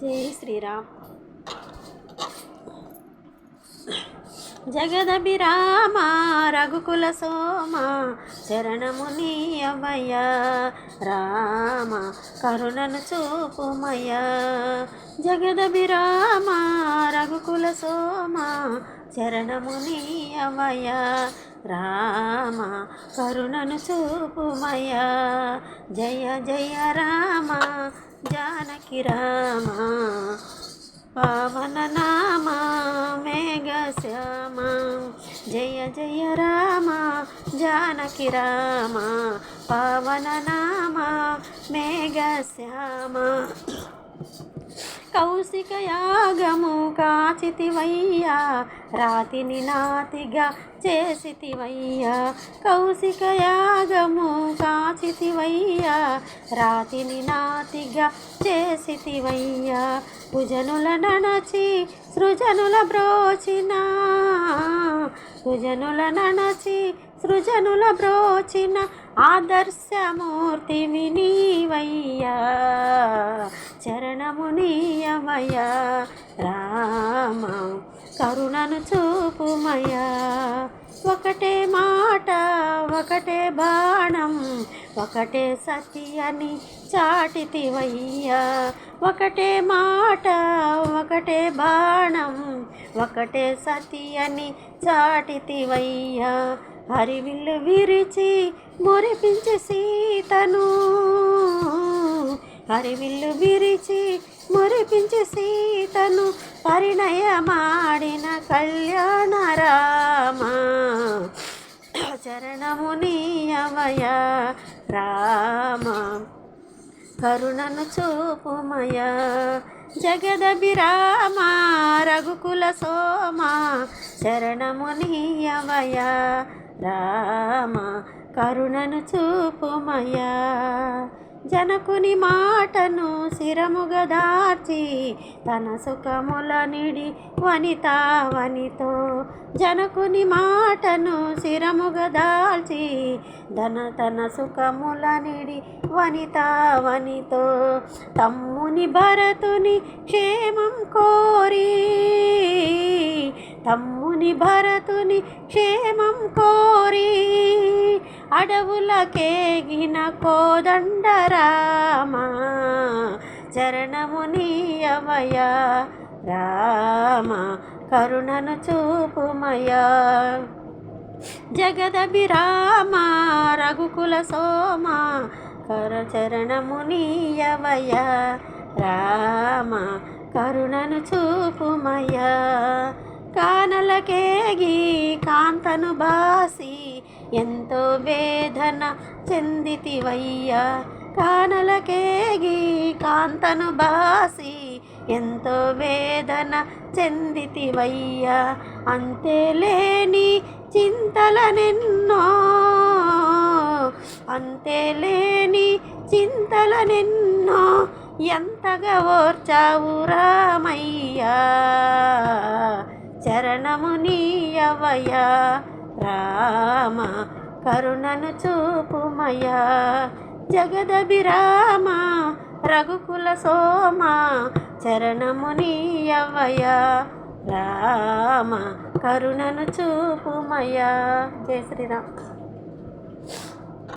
జై శ్రీరామ్. జగదభిరామ రఘుకుల సోమ శరణముని అభయ రామ కరుణను చూపుమయ జగదభిరామ రఘుకుల సోమ శరణముని అభయ రామ కరుణను చూపుమయ జయ జయ రామ జానకి రామ. పవన నామ మేఘ శ్యామ జయ జయ రామ జానకి రామ కౌశిక యాగము కాచితివయ్యా రాతిని నాతిగా చేసితివయ్యా. కౌశిక యాగము కాచితివయ్యా రాతిని నాతిగా చేసితివయ్యా. భుజనుల నడచి సృజనుల బ్రోచిన భుజనుల నడచి సృజనుల బ్రోచిన ఆదర్శమూర్తి వినీవయ్యా చరణమునీయమయ రామ కరుణను చూపుమయ. ఒకటే మాట ఒకటే బాణం ఒకటే సతి అని చాటితివయ్యా. ఒకటే మాట ఒకటే బాణం ఒకటే సతి అని చాటితివయ్యా. హరివిల్లు విరిచి మురిపించి సీతను. హరివిల్లు విరిచి మురిపించి సీతను పరిణయమాడిన కళ్యాణ రామ చరణమునీయమయ రామ. కరుణను చూపుమయ జగదభిరామ. రఘుకుల సోమ శరణమునీయమయ రామ. కరుణను చూపుమయ జనకుని మాటను శిరముగా దార్చి తన సుఖముల నిడి వనిత వనితో. జనకుని మాటను శిరముగా దాల్చి ధన తన సుఖముల నిడి వనిత వనితో. తమ్ముని భరతుని క్షేమం కోరి తమ్ముని భరతుని క్షేమం కోరి అడవులకేగిన కోదండరామ చరణమునీయమయ రామ కరుణను చూపుమయ. జగదభిరామ రఘుకుల సోమ కరచరణమునియమయ రామ కరుణను చూపుమయ. కానలకేగి కాంతను బాసి ఎంతో వేదన చెందితివయ్యా. కానలకేగి కాంతను బాసి ఎంతో వేదన చెందితివయ్యా. అంతే లేని చింతలనెన్నో అంతే లేని చింతలనెన్నో ఎంతగా ఓర్చావు రామయ్యా. చరణమునీయవయ రామ కరుణను చూపుమయా జగదభిరామ రఘుకుల సోమ చరణమునీయవయ రామ కరుణను చూపుమయా జయ శ్రీరామ్.